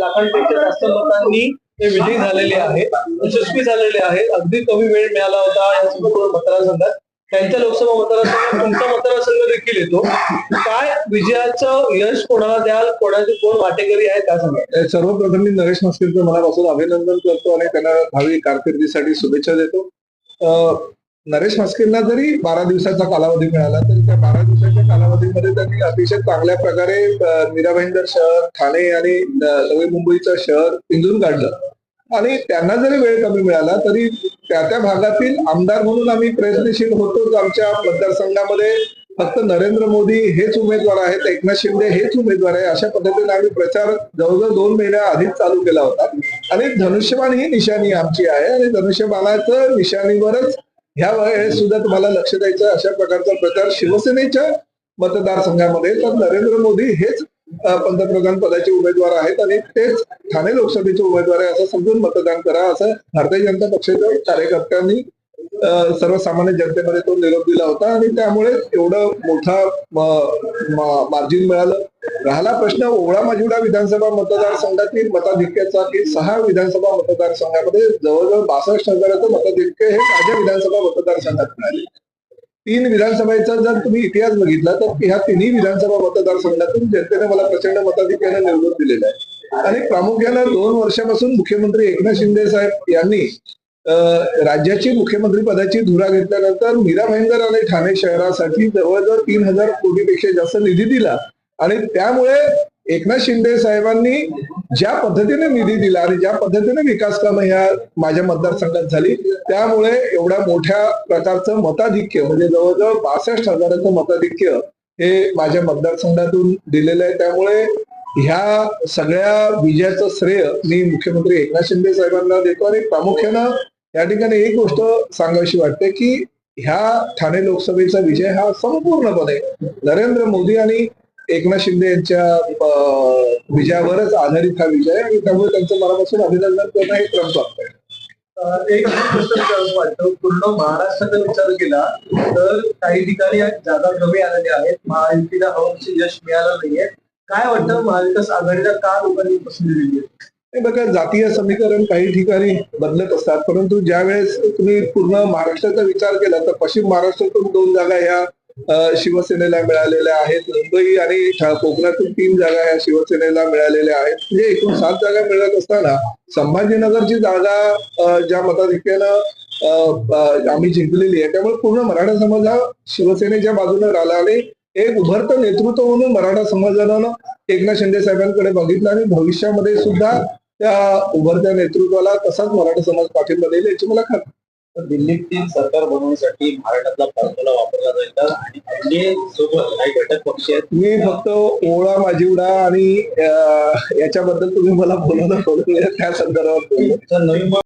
लाखांपेक्षा जास्त मतांनी ते विजयी झालेले आहेत यशस्वी झालेले आहेत. अगदी कमी वेळ मिळाला होता या संपूर्ण मतदारसंघात. त्यांच्या लोकसभा मतदारसंघात तुमचा मतदारसंघ देखील येतो. काय विजयाचं यश कोणाला द्याल? कोणाचे कोण वाटेकरी आहे? काय सांगा सर्वप्रथम मी नरेश मस्किरचं मनापासून अभिनंदन करतो आणि त्यांना भावी कारकिर्दीसाठी शुभेच्छा देतो. नरेश मस्किरला जरी बारा दिवसाचा कालावधी मिळाला तरी त्या बारा दिवसात मध्ये त्यांनी अतिशय चांगल्या प्रकारे अं, मीरा भाईंदर शहर ठाणे आणि नवी मुंबईचं शहर पिंजून काढलं. आणि त्यांना जरी वेळ कमी मिळाला तरी त्या त्या भागातील आमदार म्हणून आम्ही प्रयत्नशील होतोच आमच्या मतदारसंघामध्ये फक्त नरेंद्र मोदी हेच उमेदवार आहेत एकनाथ शिंदे हेच उमेदवार आहे अशा पद्धतीने आम्ही प्रचार जवळजवळ दोन महिन्या आधीच चालू केला होता. आणि धनुष्यबाण ही निशाणी आमची आहे आणि धनुष्यबाणाचं निशाणीवरच ह्या वेळेस सुद्धा तुम्हाला लक्ष द्यायचं अशा प्रकारचा प्रचार शिवसेनेच्या मतदारसंघामध्ये. तर नरेंद्र मोदी हेच पंतप्रधान पदाचे उमेदवार आहेत आणि तेच ठाणे लोकसभेचे उमेदवार आहे असं समजून मतदान करा असं भारतीय जनता पक्षाच्या कार्यकर्त्यांनी सर्वसामान्य जनतेमध्ये तो निरोप दिला होता. आणि त्यामुळे एवढं मोठा मार्जिन मिळालं. राहिला प्रश्न ओवळा माजिवडा विधानसभा मतदारसंघातील मताधिक्याचा की सहा विधानसभा मतदारसंघामध्ये जवळजवळ बासष्ट हजाराचं मताधिक्य हे माझ्या विधानसभा मतदारसंघात मिळाले. तीन विधानसभेचा जर तुम्ही इतिहास बघितला तर ह्या तिन्ही विधानसभा मतदारसंघातून जनतेने मला प्रचंड मताधिक्याने निवडून दिलेला आहे. आणि प्रामुख्याने दोन वर्षापासून मुख्यमंत्री एकनाथ शिंदे साहेब यांनी राज्याची मुख्यमंत्री पदाची धुरा घेतल्यानंतर मीरा भाईंदर आणि ठाणे शहरासाठी जवळजवळ तीन हजार कोटीपेक्षा जास्त निधी दिला. आणि त्यामुळे एकनाथ शिंदे साहेबांनी ज्या पद्धतीने निधी दिला आणि ज्या पद्धतीने विकास कामं ह्या माझ्या मतदारसंघात झाली त्यामुळे एवढ्या मोठ्या प्रकारचं मताधिक्य म्हणजे जवळजवळ बासष्ट हजाराचं मताधिक्य हे माझ्या मतदारसंघातून दिलेलं आहे. त्यामुळे ह्या सगळ्या विजयाचं श्रेय मी मुख्यमंत्री एकनाथ शिंदे साहेबांना देतो आणि प्रामुख्यानं या ठिकाणी एक गोष्ट सांगावीशी वाटते की ह्या ठाणे लोकसभेचा विजय हा संपूर्णपणे नरेंद्र मोदी आणि एकनाथ शिंदे यांच्या विजयावरच आधारित हा विजय आणि त्यामुळे त्यांचं मनापासून अभिनंदन करणं हे क्रम आहे. एक वाटतं पूर्ण महाराष्ट्राचा विचार केला तर काही ठिकाणी जागा कमी आलेल्या आहेत. महायुतीला हवं यश मिळालं नाहीये. काय वाटतं? महाविकास आघाडीला का लोकांनी पसंती दिली आहे? हे बघा जातीय समीकरण काही ठिकाणी बदलत असतात. परंतु ज्या वेळेस तुम्ही पूर्ण महाराष्ट्राचा विचार केला तर पश्चिम महाराष्ट्रातून दोन जागा ह्या अ, शिवसेनेला मिळालेल्या आहेत. मुंबई आणि कोकणातून तीन जागा या शिवसेनेला मिळालेल्या आहेत. म्हणजे एकूण सात जागा मिळत असताना संभाजीनगरची जागा ज्या मताधिक्यानं आम्ही जिंकलेली आहे त्यामुळे पूर्ण मराठा समाज हा शिवसेनेच्या बाजूने राहिला आणि एक उभरतं नेतृत्व म्हणून मराठा समाजानं एकनाथ शिंदे साहेबांकडे बघितलं आणि भविष्यामध्ये सुद्धा त्या उभरत्या नेतृत्वाला तसाच मराठा समाज पाठिंबा देईल याची मला खात्री दिल्लीतील सरकार बनवण्यासाठी महाराष्ट्रातला फॉर्म्युला वापरला जाईल आणि एनडीए सोबत काही घटक पक्ष आहेत मी फक्त ओळा माझीवडा आणि याच्याबद्दल तुम्ही मला बोलवलं त्या संदर्भात बोललो. तर नवी